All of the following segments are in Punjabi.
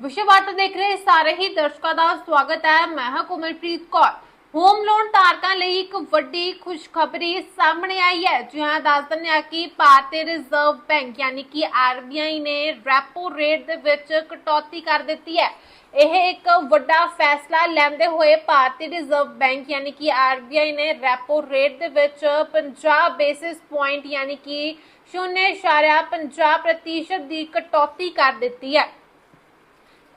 ਵਿਸ਼ਵਵਾਰਤਾ ਦੇਖ ਰਹੇ ਸਾਰੇ ਹੀ ਦਰਸ਼ਕਾਂ ਦਾ ਸਵਾਗਤ ਹੈ। ਮੈਂ ਹਾਂ ਕੋਮਲਪ੍ਰੀਤ ਕੌਰ। ਹੋਮ ਲੋਨ ਧਾਰਕਾਂ ਲਈ ਇੱਕ ਵੱਡੀ ਖੁਸ਼ਖਬਰੀ ਸਾਹਮਣੇ ਆਈ ਹੈ। ਜਿਹਾਂ ਦੱਸ ਦਿੰਦੇ ਕਿ ਭਾਰਤੀ ਰਿਜ਼ਰਵ ਬੈਂਕ ਯਾਨੀ ਕਿ ਆਰਬੀਆਈ ਨੇ ਰੈਪੋ ਰੇਟ ਦੇ ਵਿੱਚ ਕਟੌਤੀ ਕਰ ਦਿੱਤੀ ਹੈ। ਇਹ ਇੱਕ ਵੱਡਾ ਫੈਸਲਾ ਲੈਂਦੇ ਹੋਏ ਭਾਰਤੀ ਰਿਜ਼ਰਵ ਬੈਂਕ ਯਾਨੀ ਕਿ ਆਰਬੀਆਈ ਨੇ ਰੈਪੋ ਰੇਟ ਦੇ ਵਿੱਚ 50 ਬੇਸਿਸ ਪੁਆਇੰਟ ਯਾਨੀ ਕਿ 0.50% ਦੀ ਕਟੌਤੀ ਕਰ ਦਿੱਤੀ ਹੈ।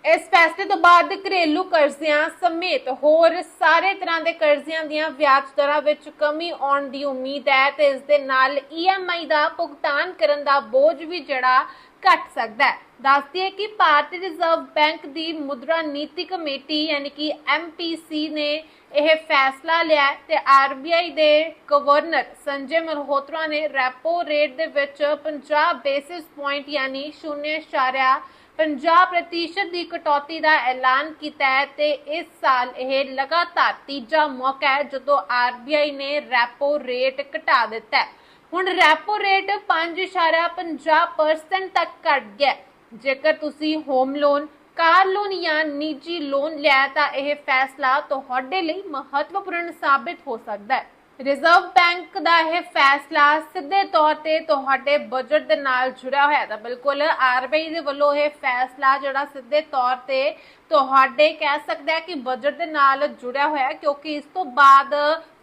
ਇਸ ਫੈਸਲੇ ਤੋਂ ਬਾਅਦ ਘਰੇਲੂ ਕਰਜ਼ਿਆਂ ਸਮੇਤ ਹੋਰ ਸਾਰੇ ਤਰ੍ਹਾਂ ਦੇ ਕਰਜ਼ਿਆਂ ਦੀਆਂ ਵਿਆਜ ਦਰਾਂ ਵਿੱਚ ਕਮੀ ਆਉਣ ਦੀ ਉਮੀਦ ਹੈ ਤੇ ਇਸ ਦੇ ਨਾਲ EMI ਦਾ ਭੁਗਤਾਨ ਕਰਨ ਦਾ ਬੋਝ ਵੀ ਜਿਹੜਾ ਘਟ ਸਕਦਾ ਹੈ। ਦੱਸਦੀ ਹੈ ਕਿ ਭਾਰਤੀ ਰਿਜ਼ਰਵ ਬੈਂਕ ਦੀ ਮੁਦਰਾ ਨੀਤੀ ਕਮੇਟੀ ਯਾਨੀ ਕਿ MPC ਨੇ ਇਹ ਫੈਸਲਾ ਲਿਆ ਹੈ ਤੇ RBI ਦੇ ਗਵਰਨਰ ਸੰਜੇ ਮਲਹੋਤਰਾ ਨੇ ਰੈਪੋ ਰੇਟ ਦੇ ਵਿੱਚ 50 ਬੇਸਿਸ ਪੁਆਇੰਟ ਯਾਨੀ 0.50 50% ਦੀ ਕਟੌਤੀ ਦਾ ਐਲਾਨ ਕੀਤਾ ਹੈ ਤੇ ਇਸ ਸਾਲ ਇਹ ਲਗਾਤਾਰ ਤੀਜਾ ਮੌਕਾ ਹੈ ਜਦੋਂ RBI ਨੇ ਰੈਪੋ ਰੇਟ ਘਟਾ ਦਿੱਤਾ ਹੈ। ਹੁਣ ਰੈਪੋ ਰੇਟ 5.50% ਤੱਕ ਘਟ ਗਿਆ ਜੇਕਰ ਤੁਸੀਂ ਹੋਮ ਲੋਨ, ਕਾਰ ਲੋਨ ਜਾਂ ਨਿੱਜੀ ਲੋਨ ਲਿਆ ਤਾਂ ਇਹ ਫੈਸਲਾ ਤੁਹਾਡੇ ਲਈ ਮਹੱਤਵਪੂਰਨ ਸਾਬਿਤ ਹੋ ਸਕਦਾ ਹੈ। ਰਿਜ਼ਰਵ ਬੈਂਕ ਦਾ ਇਹ ਫੈਸਲਾ ਸਿੱਧੇ ਤੌਰ ਤੇ ਤੁਹਾਡੇ ਬਜਟ ਦੇ ਨਾਲ ਜੁੜਿਆ ਹੋਇਆ ਤਾਂ ਬਿਲਕੁਲ ਆਰਬੀਆਈ ਦੇ ਵੱਲੋਂ ਇਹ ਫੈਸਲਾ ਜਿਹੜਾ ਸਿੱਧੇ ਤੌਰ ਤੇ ਤੁਹਾਡੇ ਕਹਿ ਸਕਦੇ ਆ ਕਿ ਬਜਟ ਦੇ ਨਾਲ ਜੁੜਿਆ ਹੋਇਆ ਕਿਉਂਕਿ ਇਸ ਤੋਂ ਬਾਅਦ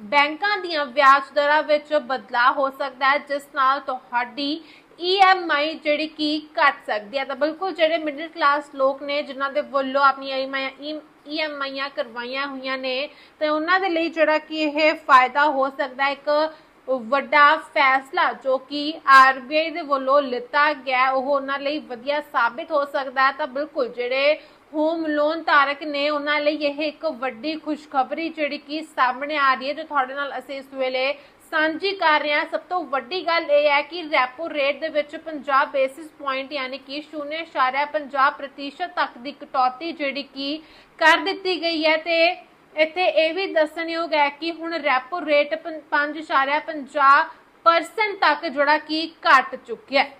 ਬੈਂਕਾਂ ਦੀਆਂ ਵਿਆਜ ਦਰਾਂ ਵਿੱਚ ਬਦਲਾਅ ਹੋ ਸਕਦਾ ਹੈ, ਜਿਸ ਨਾਲ ਤੁਹਾਡੀ EMI ਜਿਹੜੀ ਕਿ ਘਟ ਸਕਦੀ ਹੈ ਤਾਂ ਬਿਲਕੁਲ ਜਿਹੜੇ ਮਿਡਲ ਕਲਾਸ ਲੋਕ ਨੇ, ਜਿਨ੍ਹਾਂ ਦੇ ਵੱਲੋਂ ਆਪਣੀਆਂ EMI ਈਐਮਆਈਆਂ ਕਰਵਾਈਆਂ ਹੋਈਆਂ ਨੇ, ਤੇ ਉਹਨਾਂ ਦੇ ਲਈ ਜਿਹੜਾ ਕਿ ਇਹ ਫਾਇਦਾ ਹੋ ਸਕਦਾ ਇੱਕ ਵੱਡਾ ਫੈਸਲਾ ਜੋ ਕਿ ਆਰਬੀਆਈ ਦੇ ਵੱਲੋਂ ਲਿੱਤਾ ਗਿਆ, ਉਹ ਉਹਨਾਂ ਲਈ ਵਧੀਆ ਸਾਬਿਤ ਹੋ ਸਕਦਾ ਹੈ, ਤਾਂ ਬਿਲਕੁਲ ਜਿਹੜੇ ਹੋਮ ਲੋਨ ਧਾਰਕ ਨੇ, ਉਹਨਾਂ ਲਈ ਇਹ ਇੱਕ ਵੱਡੀ ਖੁਸ਼ਖਬਰੀ ਜਿਹੜੀ ਕਿ ਸਾਹਮਣੇ ਆ ਰਹੀ ਹੈ, ਜੋ ਤੁਹਾਡੇ ਨਾਲ ਅਸੀਂ ਇਸ ਵੇਲੇ ਸਾਂਝੀ ਕਰ ਰਹੇ। ਹਾਂ ਸਭ ਤੋਂ ਵੱਡੀ ਗੱਲ ਇਹ ਹੈ ਕਿ ਰੈਪੋ ਰੇਟ ਦੇ ਵਿੱਚ 50 ਬੇਸਿਸ ਪੁਆਇੰਟ ਯਾਨੀ ਕਿ 0.50% ਤੱਕ ਦੀ ਕਟੌਤੀ ਜਿਹੜੀ ਕਿ ਕਰ ਦਿੱਤੀ ਗਈ ਹੈ ਤੇ ਇੱਥੇ ਇਹ ਵੀ ਦੱਸਣਯੋਗ ਹੈ ਕਿ ਹੁਣ ਰੈਪੋ ਰੇਟ 5.50% ਤੱਕ ਜਿਹੜਾ ਕਿ ਘਟ ਚੁੱਕਿਆ ਹੈ।